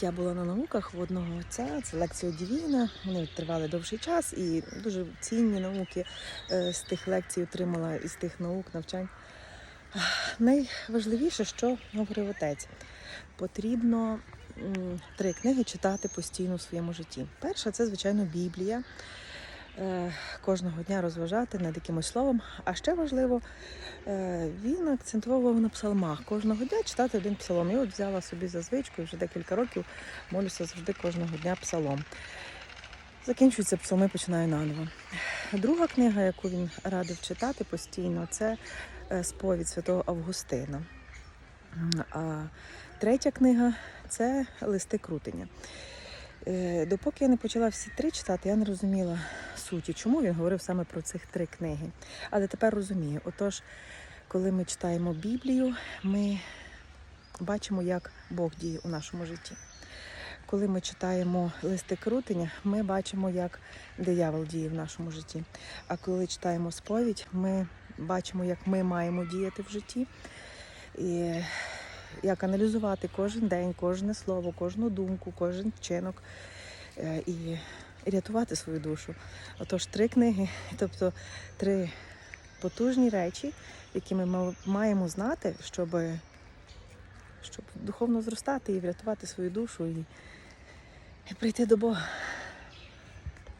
Я була на науках в одного отця, це лекція Дівіна. Вони тривали довший час і дуже цінні науки е, з тих лекцій отримала із тих наук, навчань. Найважливіше, що говорив отець, потрібно три книги читати постійно в своєму житті. Перша це, звичайно, Біблія. Е, Кожного дня розважати над якимось словом. А ще важливо, е, він акцентував на псалмах. Кожного дня читати один псалом. І от взяла собі за звичку вже декілька років молюся завжди кожного дня псалом. Закінчуються псалми, починаю наново. Друга книга, яку він радив читати постійно, це е, сповідь святого Августина. А третя книга це листи крутення. Допоки я не почала всі три читати, я не розуміла суті, чому він говорив саме про цих три книги. Але тепер розумію. Отож, коли ми читаємо Біблію, ми бачимо, як Бог діє у нашому житті. Коли ми читаємо листи крутення, ми бачимо, як диявол діє в нашому житті. А коли читаємо сповідь, ми бачимо, як ми маємо діяти в житті. І як аналізувати кожен день, кожне слово, кожну думку, кожен вчинок е, і рятувати свою душу. Отож, три книги, тобто три потужні речі, які ми маємо знати, щоб, щоб духовно зростати і врятувати свою душу і, і прийти до Бога.